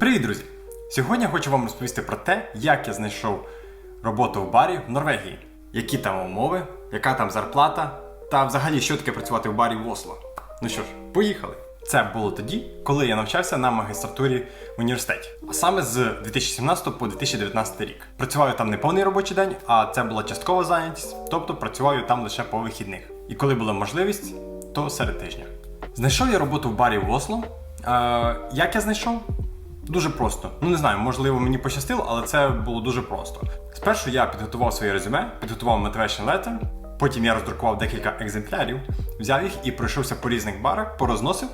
Привіт, друзі! Сьогодні я хочу вам розповісти про те, як я знайшов роботу в барі в Норвегії, які там умови, яка там зарплата, та взагалі що таке працювати в барі в Осло. Ну що ж, поїхали! Це було тоді, коли я навчався на магістратурі в університеті, а саме з 2017 по 2019 рік. Працював там не повний робочий день, а це була часткова зайнятість, тобто працював там лише по вихідних. І коли була можливість, то серед тижня. Знайшов я роботу в барі в Осло. Е, як я знайшов? Дуже просто. Ну не знаю, можливо, мені пощастило, але це було дуже просто. Спершу я підготував своє резюме, підготував motivation letter, потім я роздрукував декілька екземплярів, взяв їх і пройшовся по різних барах, порозносив.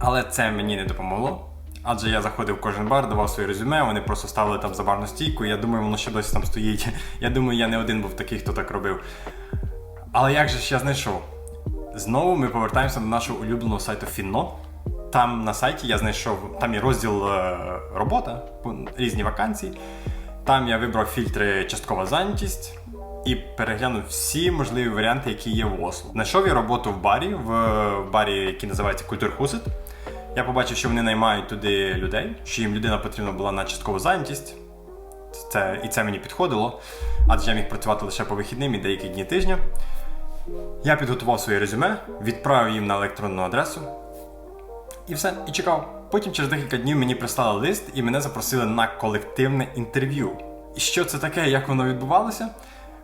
Але це мені не допомогло. Адже я заходив в кожен бар, давав своє резюме, вони просто ставили там за барну стійку. Я думаю, воно ще досі там стоїть. Я думаю, я не один був такий, хто так робив. Але як же ж я знайшов? Знову ми повертаємося до нашого улюбленого сайту Finno. Там на сайті я знайшов там є розділ е, робота, різні вакансії. Там я вибрав фільтри часткова зайнятість і переглянув всі можливі варіанти, які є в Осло. Знайшов я роботу в барі, в, в барі, який називається Культурхусет. Я побачив, що вони наймають туди людей, що їм людина потрібна була на часткову зайнятість. Це, і це мені підходило, адже я міг працювати лише по вихідним і деякі дні тижня. Я підготував своє резюме, відправив їм на електронну адресу. І все, і чекав. Потім через декілька днів мені прислали лист і мене запросили на колективне інтерв'ю. І що це таке, як воно відбувалося?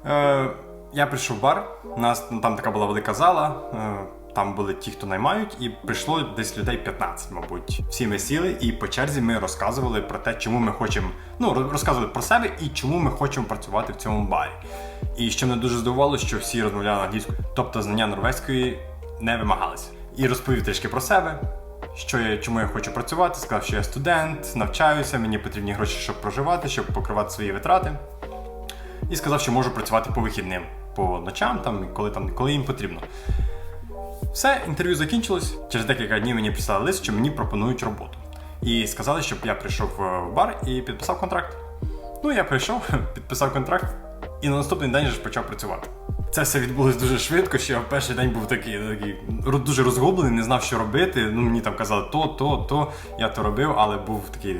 Е, я прийшов в бар, у нас ну, там така була велика зала, е, там були ті, хто наймають, і прийшло десь людей 15, мабуть. Всі ми сіли і по черзі ми розказували про те, чому ми хочемо. Ну, роз- розказували про себе і чому ми хочемо працювати в цьому барі. І що мене дуже здивувало, що всі розмовляли англійською, тобто знання норвезької не вимагалися. І розповів трішки про себе, що я, чому я хочу працювати, сказав, що я студент, навчаюся, мені потрібні гроші, щоб проживати, щоб покривати свої витрати. І сказав, що можу працювати по вихідним, по ночам, там, коли, там, коли їм потрібно. Все, інтерв'ю закінчилось. Через декілька днів мені прислали лист, що мені пропонують роботу. І сказали, щоб я прийшов е, в бар і підписав контракт. Ну, я прийшов, підписав контракт і на наступний день же почав працювати. Це все відбулось дуже швидко, я в перший день був такий, такий дуже розгублений, не знав, що робити. Ну, мені там казали то, то, то. Я то робив, але був такий.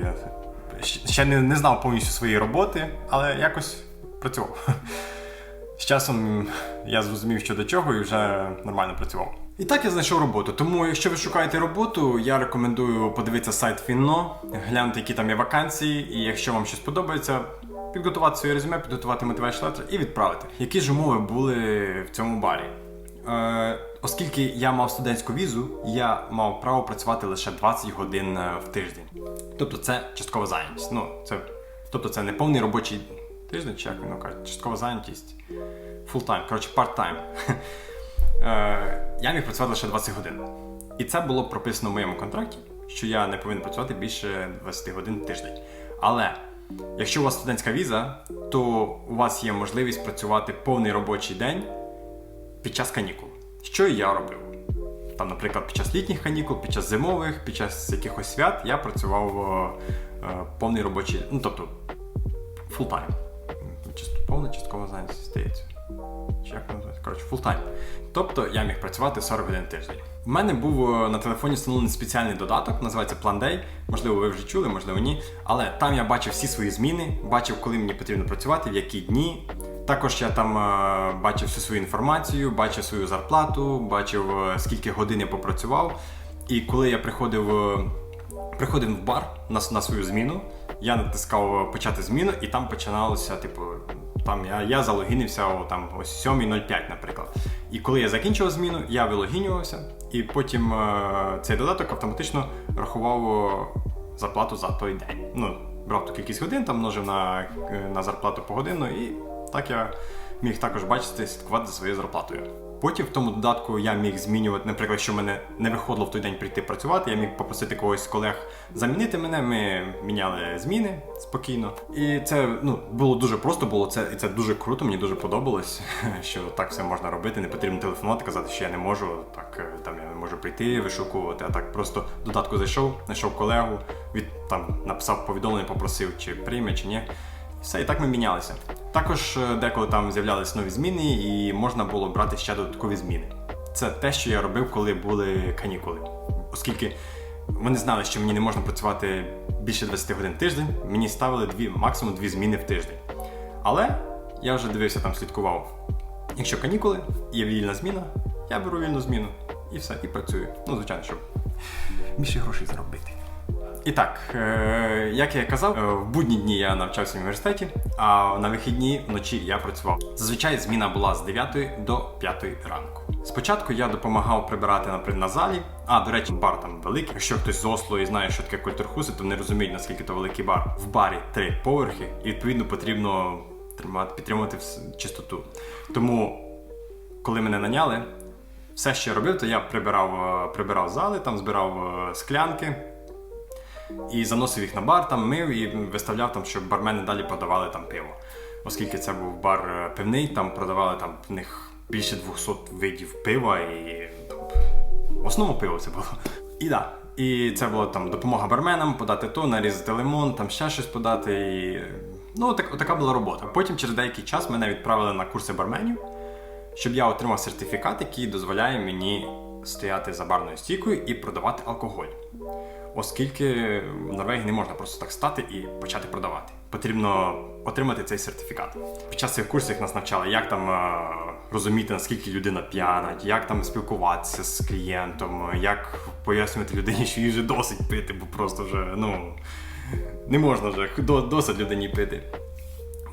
Ще не, не знав повністю своєї роботи, але якось працював. З часом я зрозумів, що до чого, і вже нормально працював. І так я знайшов роботу. Тому, якщо ви шукаєте роботу, я рекомендую подивитися сайт Finno, глянути, які там є вакансії, і якщо вам щось подобається, підготувати своє резюме, підготувати motivation letter і відправити. Які ж умови були в цьому барі? Е, оскільки я мав студентську візу, я мав право працювати лише 20 годин е, в тиждень. Тобто це часткова зайнятість. Ну, це, тобто це не повний робочий тиждень, чи як воно кажуть, часткова зайнятість. Time, коротше, part-time. Е, я міг працювати лише 20 годин. І це було прописано в моєму контракті, що я не повинен працювати більше 20 годин в тиждень. Але якщо у вас студентська віза, то у вас є можливість працювати повний робочий день під час канікул. Що і я робив. Там, наприклад, під час літніх канікул, під час зимових, під час якихось свят я працював е, повний робочий, ну тобто time. Повна часткова зайнятість здається. Як називається? Коротше, time. Тобто я міг працювати 40 годин тиждень. У мене був е, на телефоні встановлений спеціальний додаток, називається Plan Day. Можливо, ви вже чули, можливо, ні. Але там я бачив всі свої зміни, бачив, коли мені потрібно працювати, в які дні. Також я там е, бачив всю свою інформацію, бачив свою зарплату, бачив, е, скільки годин я попрацював. І коли я приходив, приходив в бар на, на свою зміну, я натискав почати зміну, і там починалося, типу, там я, я залогінився о, там, ось 7.05, наприклад. І коли я закінчував зміну, я вилогінювався, і потім е, цей додаток автоматично рахував зарплату за той день. Ну, брав ту кількість годин, там множив на, е, на зарплату погодинну, і так я міг також бачити, слідкувати за своєю зарплатою. Потім в тому додатку я міг змінювати, наприклад, якщо мене не виходило в той день прийти працювати, я міг попросити когось з колег замінити мене. Ми міняли зміни спокійно. І це ну було дуже просто, було це і це дуже круто. Мені дуже подобалось, що так все можна робити. Не потрібно телефонувати, казати, що я не можу, так е, там я не можу прийти, вишукувати. А так просто додатку зайшов, знайшов колегу, від там написав повідомлення, попросив, чи прийме, чи ні. Все, і так ми мінялися. Також е, деколи там з'являлись нові зміни, і можна було брати ще додаткові зміни. Це те, що я робив, коли були канікули. Оскільки вони знали, що мені не можна працювати більше 20 годин в тиждень, мені ставили дві, максимум дві зміни в тиждень. Але я вже дивився там, слідкував. Якщо канікули, є вільна зміна, я беру вільну зміну і все, і працюю. Ну, звичайно, щоб більше грошей заробити. І так, е, як я казав, е, в будні дні я навчався в університеті, а на вихідні вночі я працював. Зазвичай зміна була з 9 до 5 ранку. Спочатку я допомагав прибирати наприклад, на залі. А, до речі, бар там великий. Якщо хтось з Осло і знає, що таке культурхуси, то не розуміють, наскільки то великий бар. В барі три поверхи, і відповідно потрібно тримати, підтримувати чистоту. Тому, коли мене наняли, все, що я робив, то я прибирав, е, прибирав зали, там збирав склянки і заносив їх на бар, там мив і виставляв там, щоб бармени далі продавали там пиво. Оскільки це був бар е, пивний, там продавали там в них більше 200 видів пива і там, в основному пиво це було. І да. І це була там допомога барменам, подати то, нарізати лимон, там ще щось подати. І... Ну, так, така була робота. Потім через деякий час мене відправили на курси барменів, щоб я отримав сертифікат, який дозволяє мені стояти за барною стійкою і продавати алкоголь. Оскільки в Норвегії не можна просто так стати і почати продавати. Потрібно отримати цей сертифікат. Під час цих курсів нас навчали, як там е, розуміти, наскільки людина п'яна, як там спілкуватися з клієнтом, як пояснювати людині, що їй вже досить пити, бо просто вже ну не можна вже досить людині пити.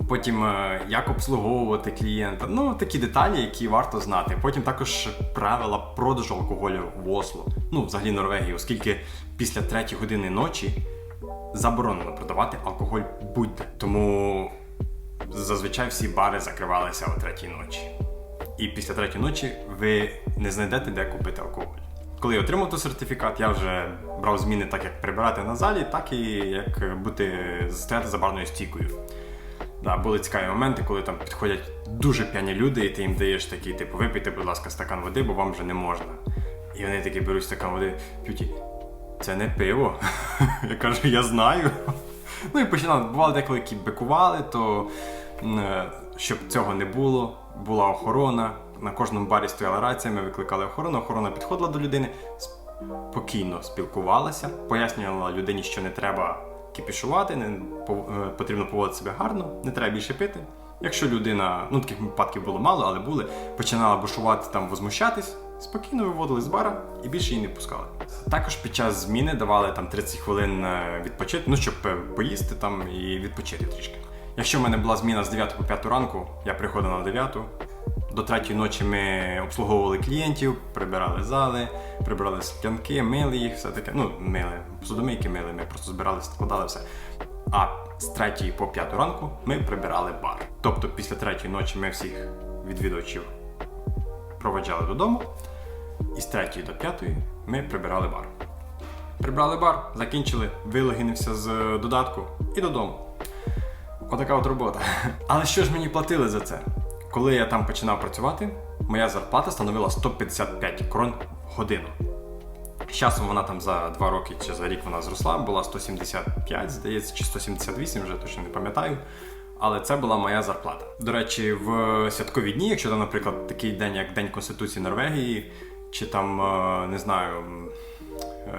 Потім е, як обслуговувати клієнта. Ну, такі деталі, які варто знати. Потім також правила продажу алкоголю в Осло. Ну, взагалі Норвегії, оскільки після 3 години ночі заборонено продавати алкоголь будь-де. Тому зазвичай всі бари закривалися о 3 ночі. І після 3 ночі ви не знайдете, де купити алкоголь. Коли я отримав той сертифікат, я вже брав зміни так, як прибирати на залі, так і як бути стояти за барною стійкою. Да, були цікаві моменти, коли там підходять дуже п'яні люди, і ти їм даєш такий, типу, випийте, будь ласка, стакан води, бо вам вже не можна. І вони такі беруть стакан води, п'ють. Це не пиво. Я кажу, я знаю. Ну і починали. Бувало деколи які бикували, то е, щоб цього не було, була охорона. На кожному барі стояла рація, ми викликали охорону, охорона підходила до людини, спокійно спілкувалася, пояснювала людині, що не треба кіпішувати, не е, потрібно поводити себе гарно, не треба більше пити. Якщо людина, ну таких випадків було мало, але були, починала бушувати там, возмущатись, спокійно виводили з бара і більше її не пускали. Також під час зміни давали там 30 хвилин е, відпочити, ну щоб е, поїсти там і відпочити трішки. Якщо в мене була зміна з 9 по 5 ранку, я приходив на 9. До третьої ночі ми обслуговували клієнтів, прибирали зали, прибирали склянки, мили їх, все таке. Ну, мили, посудомийки мили, ми просто збирали, складали все. А з третьої по п'яту ранку ми прибирали бар. Тобто після третьої ночі ми всіх відвідувачів проведжали додому, і з третьої до п'ятої ми прибирали бар. Прибрали бар, закінчили, вилогінився з додатку і додому. Отака от робота. Але що ж мені платили за це? Коли я там починав працювати, моя зарплата становила 155 крон в годину. З часом вона там за 2 роки чи за рік вона зросла, була 175, здається, чи 178, вже точно не пам'ятаю. Але це була моя зарплата. До речі, в святкові дні, якщо там, наприклад, такий день, як День Конституції Норвегії, чи там, е, не знаю,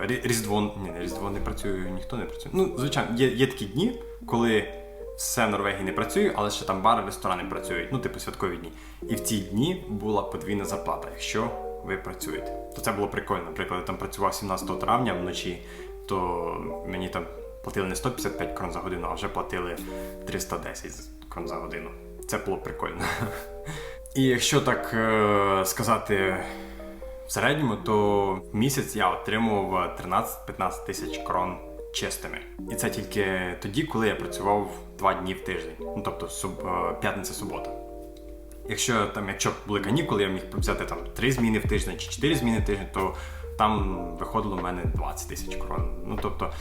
Різдво, ні, не Різдво не працює, ніхто не працює. Ну, звичайно, є, є такі дні, коли все Норвегії не працює, але ще там бари, ресторани працюють, ну, типу святкові дні. І в ці дні була подвійна зарплата, якщо ви працюєте. То це було прикольно. Наприклад, я там працював 17 травня вночі, то мені там платили не 155 крон за годину, а вже платили 310 крон за годину. Це було прикольно. І якщо так е, сказати в середньому, то місяць я отримував 13-15 тисяч крон чистими. І це тільки тоді, коли я працював два дні в тиждень. Ну тобто е, п'ятниця-субота. Якщо там, якщо були канікули, я міг взяти там три зміни в тиждень чи чотири зміни в тиждень, то там виходило в мене 20 тисяч крон. Ну тобто,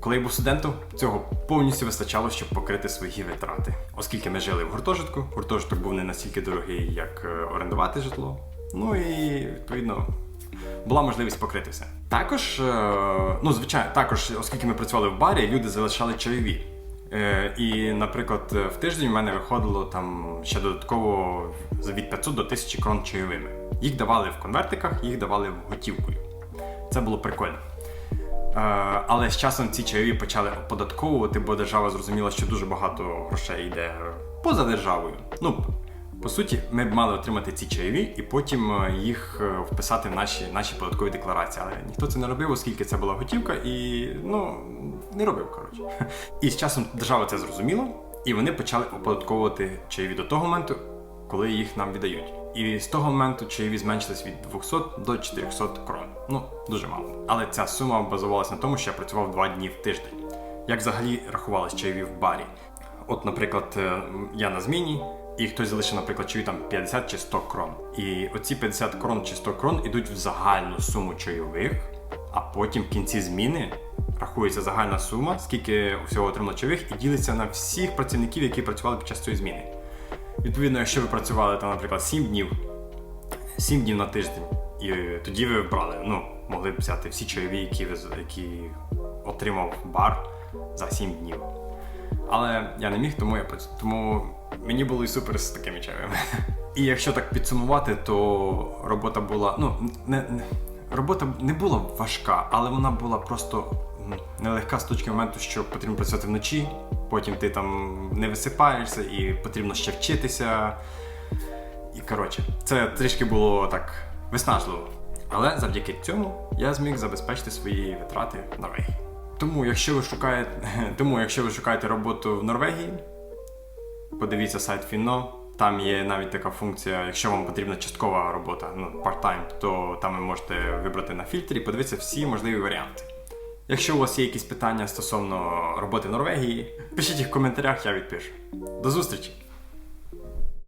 коли я був студентом, цього повністю вистачало, щоб покрити свої витрати. Оскільки ми жили в гуртожитку, гуртожиток був не настільки дорогий, як е, орендувати житло. Ну і відповідно була можливість покрити все. Також, е, ну звичайно, також, оскільки ми працювали в барі, люди залишали чайові. Е, І, наприклад, в тиждень в мене виходило там ще додатково від 500 до 1000 крон чайовими. Їх давали в конвертиках, їх давали готівкою. Це було прикольно. Е, але з часом ці чайові почали оподатковувати, бо держава зрозуміла, що дуже багато грошей йде поза державою. Ну, по суті, ми б мали отримати ці чайові і потім е, їх е, вписати в наші, наші податкові декларації. Але ніхто це не робив, оскільки це була готівка, і ну не робив. Коротше. І з часом держава це зрозуміла, і вони почали оподатковувати чайові до того моменту, коли їх нам віддають. І з того моменту чайові зменшились від 200 до 400 крон. Ну, дуже мало. Але ця сума базувалася на тому, що я працював два дні в тиждень. Як взагалі рахувались чайові в барі? От, наприклад, е, я на зміні, і хтось залишив, наприклад, чайові там 50 чи 100 крон. І оці 50 крон чи 100 крон ідуть в загальну суму чайових, а потім в кінці зміни рахується загальна сума, скільки всього отримало чайових, і ділиться на всіх працівників, які працювали під час цієї зміни. Відповідно, якщо ви працювали там, наприклад, 7 днів, 7 днів на тиждень, і тоді ви брали, ну, могли б взяти всі чайові, які, ви, які отримав бар за 7 днів. Але я не міг, тому я тому мені було і супер з такими чайовими. І якщо так підсумувати, то робота була. Ну, не, не, робота не була важка, але вона була просто нелегка з точки моменту, що потрібно працювати вночі, потім ти там не висипаєшся і потрібно ще вчитися. І коротше, це трішки було так виснажливо. Але завдяки цьому я зміг забезпечити свої витрати в Норвегії. Тому, якщо ви шукаєте, тому, якщо ви шукаєте роботу в Норвегії, подивіться сайт Фіно. Там є навіть така функція, якщо вам потрібна часткова робота, ну part-time, то там ви можете вибрати на фільтрі подивитися всі можливі варіанти. Якщо у вас є якісь питання стосовно роботи в Норвегії, пишіть їх в коментарях, я відпишу. До зустрічі!